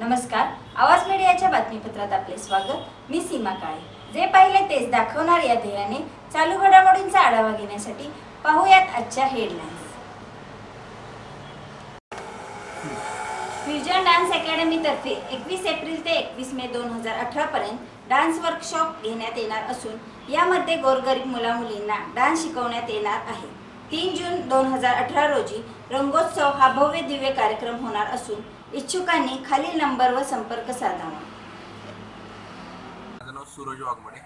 नमस्कार. आवाज मीडियाच्या बातमीपत्रात आपले स्वागत. मी सीमा काळे. जे पाहिले तेच दाखवणार या ध्येयाने चालू घडामोडींचा आढावा घेण्यासाठी पाहूयात आजच्या हेडलाईन्स फ्युजन डान्स अकॅडमीतर्फे एकवीस एप्रिल ते एकवीस मे दोन हजार अठरा पर्यंत डान्स वर्कशॉप घेण्यात येणार असून यामध्ये गोरगरीब मुलामुलींना डान्स शिकवण्यात येणार आहे. तीन जून दोन हजार अठरा रोजी रंगोत्सव हा भव्य दिव्य कार्यक्रम होणार असून इच्छुकांनी खालील नंबरवर संपर्क साधावा. माझं नाव Suraj Waghmade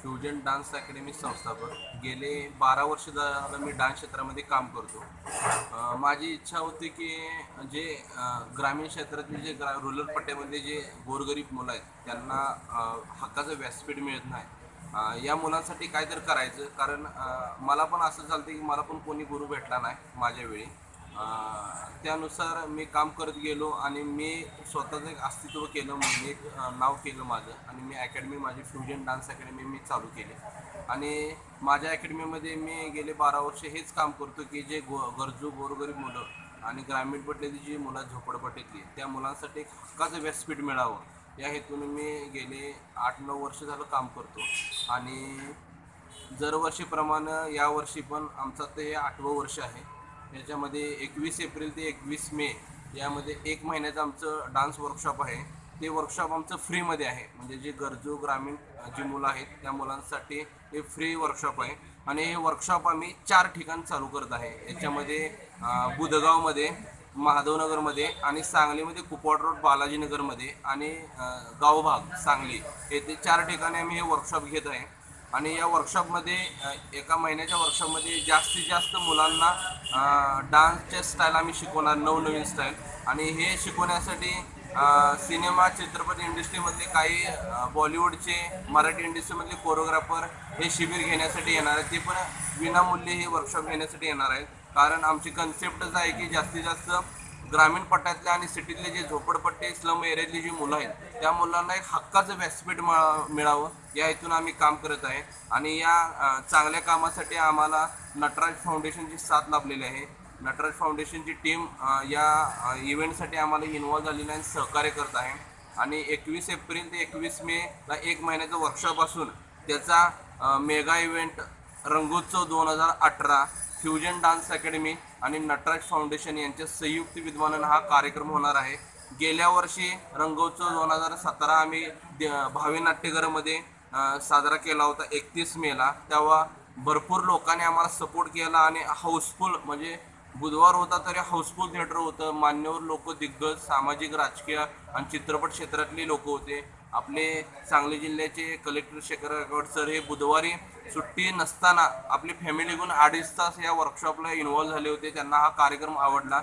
fusion dance academy संस्थापक. गेले बारा वर्ष झालं मी डान्स क्षेत्रामध्ये काम करतो. माझी इच्छा होती की जे ग्रामीण क्षेत्रातले जे ग्रा रुरल पट्ट्यामध्ये जे गोरगरीब मुलं आहेत त्यांना हक्काचं व्यासपीठ मिळत नाही. या मुलांसाठी काय तर करायचं. कारण मला पण असं झालं की मला पण कोणी गुरु भेटला नाही माझ्या वेळी. त्यानुसार मी काम करत गेलो आणि मी स्वतःचं एक अस्तित्व केलं मी एक नाव केलं माझं आणि मी अकॅडमी माझी फ्युजन डान्स अकॅडमी मी चालू केली. आणि माझ्या अकॅडमीमध्ये मी गेले बारा वर्ष हेच काम करतो की जे गो गरजू गोरगरीब मुलं आणि ग्रामीण पट्ट्यातली जी मुलं झोपडपट्टीतली त्या मुलांसाठी एक हक्काचं व्यासपीठ मिळावं. या हेतून मी गेले आठ नऊ वर्ष झालं काम करतो. आणि दरवर्षीप्रमाणे यावर्षी पण आमचं ते हे आठवं वर्ष आहे. याच्यामध्ये एकवीस एप्रिल ते एकवीस मे यामध्ये एक महिन्याचं आमचं डान्स वर्कशॉप आहे. ते वर्कशॉप आमचं फ्रीमध्ये आहे. म्हणजे जे गरजू ग्रामीण जी मुलं आहेत त्या मुलांसाठी हे फ्री वर्कशॉप आहे. आणि हे वर्कशॉप आम्ही चार ठिकाण चालू करत आहे. याच्यामध्ये बुधगावमध्ये महादेवनगरमध्ये आणि सांगलीमध्ये कुपवाड रोड बालाजीनगरमध्ये आणि गावभाग सांगली येथे चार ठिकाणी आम्ही हे वर्कशॉप घेत आहे. आणि या वर्कशॉपमध्ये एका महिन्याच्या वर्कशॉपमध्ये जास्तीत जास्त मुलांना डान्सचे स्टाईल आम्ही शिकवणार नवनवीन स्टाईल आणि हे शिकवण्यासाठी सिनेमा चित्रपट इंडस्ट्रीमधले काही बॉलिवूडचे मराठी इंडस्ट्रीमधले कोरिओग्राफर हे शिबिर घेण्यासाठी येणार आहेत. ते पण विनामूल्य हे वर्कशॉप घेण्यासाठी येणार आहेत. कारण आमची कन्सेप्टच आहे की जास्तीत जास्त ग्रामीण पट्ट्यातल्या आणि सिटीतले जे झोपडपट्टी स्लम एरियातली जी मुलं आहेत त्या मुलांना एक हक्काचं व्यासपीठ मिळावं. या हेतून आम्ही काम करत आहे. आणि या चांगल्या कामासाठी आम्हाला नटराज फाउंडेशनची साथ लाभलेली आहे. नटराज फाउंडेशनची टीम या इव्हेंटसाठी आम्हाला इन्वॉल्व्ह झालेली आहे सहकार्य करत आहे. आणि एकवीस एप्रिल ते एकवीस मेला एक महिन्याचं वर्कशॉप असून त्याचा मेगा इव्हेंट रंगोत्सव दोन हजार अठरा फ्युजन डान्स अकॅडमी आणि नटराज फाउंडेशन यांच्या संयुक्त विद्यमानानं हा कार्यक्रम होणार आहे. गेल्या वर्षी रंगोत्सव दोन हजार सतरा आम्ही द- भावी नाट्यघरमध्ये साजरा केला होता एकतीस मेला तेव्हा भरपूर लोकांनी आम्हाला सपोर्ट केला आणि हाऊसफुल म्हणजे बुधवार होता तरी हाऊसफुल थिएटर होतं. मान्यवर लोक दिग्गज सामाजिक राजकीय आणि चित्रपट क्षेत्रातले लोक होते. आपले सांगली जिल्ह्याचे कलेक्टर शेखर गायकवाड सर हे बुधवारी सुट्टी नसताना आपली फॅमिली घेऊन अडीच तास या वर्कशॉपला इन्व्हॉल्व झाले होते. त्यांना हा कार्यक्रम आवडला.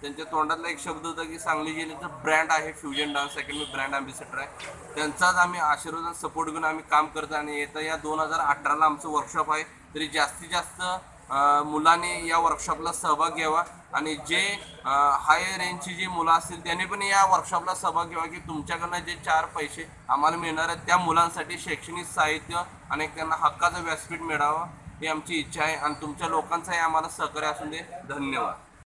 त्यांच्या तोंडातला एक शब्द होता की सांगली जिल्ह्याचं ब्रँड आहे fusion dance academy brand ambassador आहे. त्यांचाच आम्ही आशीर्वाद सपोर्ट घेऊन आम्ही काम करतो आणि येत्या या दोन हजार अठराला आमचं वर्कशॉप आहे. तरी जास्तीत जास्त मुलाने या वर्कशॉपला सहभाग घ्यावा. आणि जे हाय रेंजची जी मुलं असतील त्यांनी पण या वर्कशॉपला सहभाग घ्यावा की तुमच्याकडनं जे चार पैसे आम्हाला मिळणार आहेत त्या मुलांसाठी शैक्षणिक साहित्य आणि त्यांना हक्काचं व्यासपीठ मिळावं ही आमची इच्छा आहे. आणि तुमच्या लोकांचाही आम्हाला सहकार्य असून दे. धन्यवाद.